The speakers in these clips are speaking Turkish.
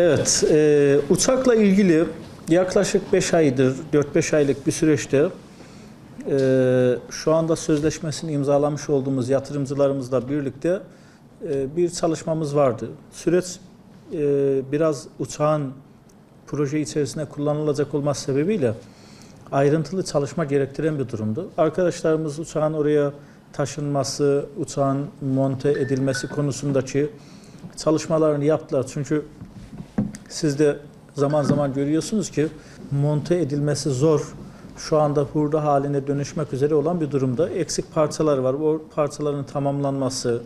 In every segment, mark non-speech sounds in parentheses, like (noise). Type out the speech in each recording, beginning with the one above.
Evet, e, uçakla ilgili yaklaşık 5 aydır, 4-5 aylık bir süreçte e, şu anda sözleşmesini imzalamış olduğumuz yatırımcılarımızla birlikte e, bir çalışmamız vardı. Süreç e, biraz uçağın proje içerisinde kullanılacak olması sebebiyle ayrıntılı çalışma gerektiren bir durumdu. Arkadaşlarımız uçağın oraya taşınması, uçağın monte edilmesi konusundaki çalışmalarını yaptılar. Çünkü siz de zaman zaman görüyorsunuz ki monte edilmesi zor. Şu anda hurda haline dönüşmek üzere olan bir durumda. Eksik parçalar var. O parçaların tamamlanması,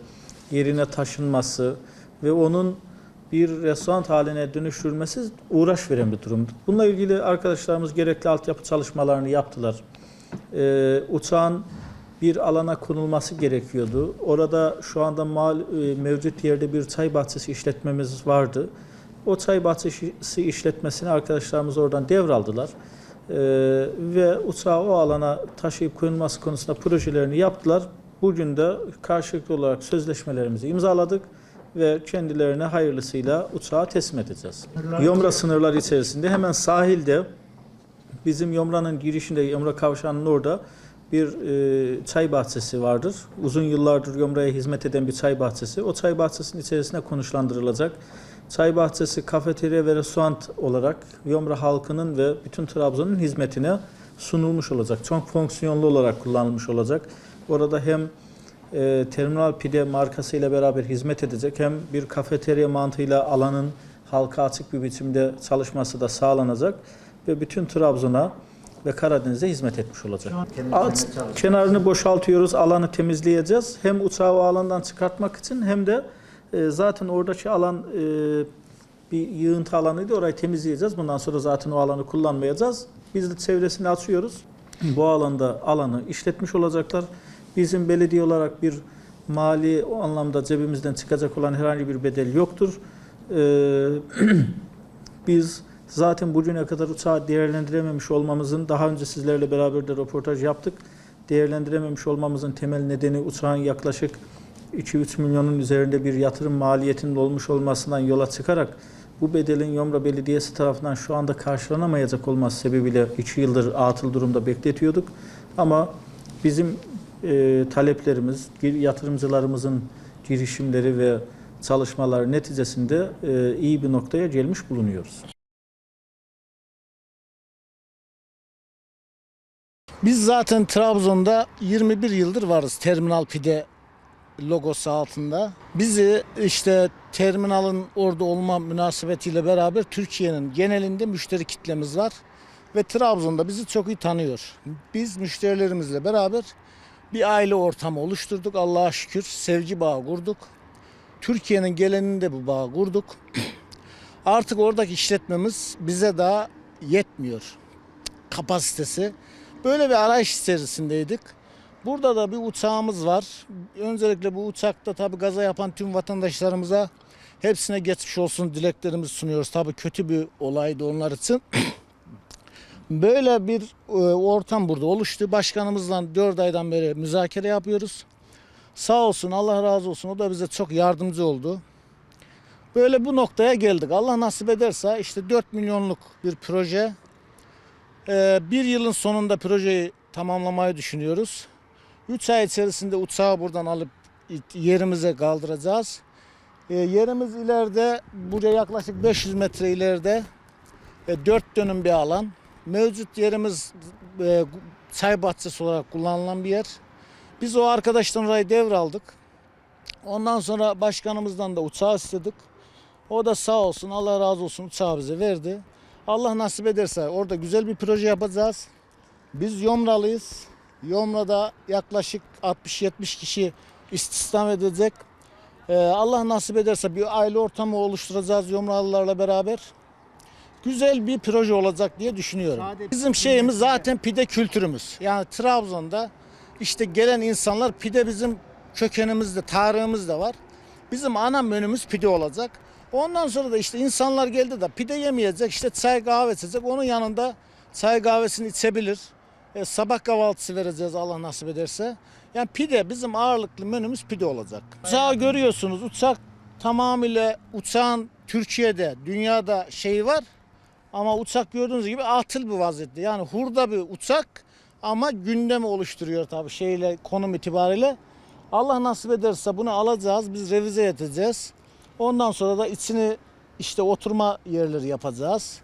yerine taşınması ve onun bir restoran haline dönüştürülmesi uğraş veren bir durumdu. Bununla ilgili arkadaşlarımız gerekli altyapı çalışmalarını yaptılar. Ee, uçağın bir alana konulması gerekiyordu. Orada şu anda mal, e, mevcut yerde bir çay bahçesi işletmemiz vardı. O çay bahçesi işletmesini arkadaşlarımız oradan devraldılar. Ee, ve uçağı o alana taşıyıp koyulması konusunda projelerini yaptılar. Bugün de karşılıklı olarak sözleşmelerimizi imzaladık ve kendilerine hayırlısıyla uçağı teslim edeceğiz. Yomra sınırları içerisinde hemen sahilde bizim Yomra'nın girişinde, Yomra kavşağının orada bir e, çay bahçesi vardır. Uzun yıllardır Yomra'ya hizmet eden bir çay bahçesi. O çay bahçesinin içerisinde konuşlandırılacak. Çay bahçesi kafeterya ve restoran olarak Yomra halkının ve bütün Trabzon'un hizmetine sunulmuş olacak. Çok fonksiyonlu olarak kullanılmış olacak. Orada hem e, terminal pide markasıyla beraber hizmet edecek hem bir kafeterya mantığıyla alanın halka açık bir biçimde çalışması da sağlanacak ve bütün Trabzon'a ve Karadeniz'e hizmet etmiş olacak. Alt kenarını boşaltıyoruz, alanı temizleyeceğiz. Hem uçağı alandan çıkartmak için hem de e, zaten oradaki alan e, bir yığıntı alanıydı. Orayı temizleyeceğiz. Bundan sonra zaten o alanı kullanmayacağız. Biz de çevresini açıyoruz. Bu alanda alanı işletmiş olacaklar. Bizim belediye olarak bir mali o anlamda cebimizden çıkacak olan herhangi bir bedel yoktur. Ee, (clears throat) biz zaten bugüne kadar uçağı değerlendirememiş olmamızın daha önce sizlerle beraber de röportaj yaptık. Değerlendirememiş olmamızın temel nedeni uçağın yaklaşık 2-3 milyonun üzerinde bir yatırım maliyetinin olmuş olmasından yola çıkarak bu bedelin Yomra Belediyesi tarafından şu anda karşılanamayacak olması sebebiyle 2 yıldır atıl durumda bekletiyorduk. Ama bizim e, taleplerimiz, yatırımcılarımızın girişimleri ve çalışmalar neticesinde e, iyi bir noktaya gelmiş bulunuyoruz. Biz zaten Trabzon'da 21 yıldır varız Terminal Pide logosu altında. Bizi işte terminalın orada olma münasebetiyle beraber Türkiye'nin genelinde müşteri kitlemiz var. Ve Trabzon'da bizi çok iyi tanıyor. Biz müşterilerimizle beraber bir aile ortamı oluşturduk. Allah'a şükür sevgi bağı kurduk. Türkiye'nin geleninde bu bağı kurduk. (clears throat) Artık oradaki işletmemiz bize daha yetmiyor kapasitesi. Böyle bir arayış içerisindeydik. Burada da bir uçağımız var. Öncelikle bu uçakta tabii gaza yapan tüm vatandaşlarımıza hepsine geçmiş olsun dileklerimizi sunuyoruz. Tabii kötü bir olaydı onlar için. (clears throat) Böyle bir e, ortam burada oluştu. Başkanımızla 4 aydan beri müzakere yapıyoruz. Sağ olsun Allah razı olsun o da bize çok yardımcı oldu. Böyle bu noktaya geldik. Allah nasip ederse işte 4 milyonluk bir proje. Ee, bir yılın sonunda projeyi tamamlamayı düşünüyoruz. 3 ay içerisinde uçağı buradan alıp yerimize kaldıracağız. Ee, yerimiz ileride, buraya yaklaşık 500 metre ileride e, 4 dönüm bir alan. Mevcut yerimiz e, çay bahçesi olarak kullanılan bir yer. Biz o arkadaştan orayı devraldık. Ondan sonra başkanımızdan da uçağı istedik. O da sağ olsun Allah razı olsun uçağı bize verdi. Allah nasip ederse orada güzel bir proje yapacağız. Biz Yomralıyız. Yomra'da yaklaşık 60-70 kişi istihdam edecek. Ee, Allah nasip ederse bir aile ortamı oluşturacağız Yomralılarla beraber. Güzel bir proje olacak diye düşünüyorum. Bizim şeyimiz zaten pide kültürümüz. Yani Trabzon'da işte gelen insanlar pide bizim kökenimizde, tarihimizde var. Bizim ana menümüz pide olacak. Ondan sonra da işte insanlar geldi de pide yemeyecek, işte çay kahve içecek. Onun yanında çay kahvesini içebilir. E, sabah kahvaltısı vereceğiz Allah nasip ederse. Yani pide bizim ağırlıklı menümüz pide olacak. Uçağı görüyorsunuz. Uçak tamamıyla uçağın Türkiye'de, dünyada şeyi var. Ama uçak gördüğünüz gibi atıl bir vaziyette. Yani hurda bir uçak ama gündemi oluşturuyor tabii şeyle konum itibariyle. Allah nasip ederse bunu alacağız, biz revize edeceğiz. Ondan sonra da içini işte oturma yerleri yapacağız.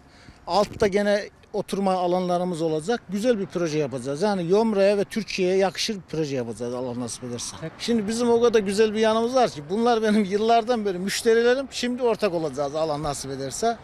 Altta gene oturma alanlarımız olacak. Güzel bir proje yapacağız. Yani Yomra'ya ve Türkiye'ye yakışır bir proje yapacağız Allah nasip ederse. Şimdi bizim o kadar güzel bir yanımız var ki bunlar benim yıllardan beri müşterilerim. Şimdi ortak olacağız Allah nasip ederse.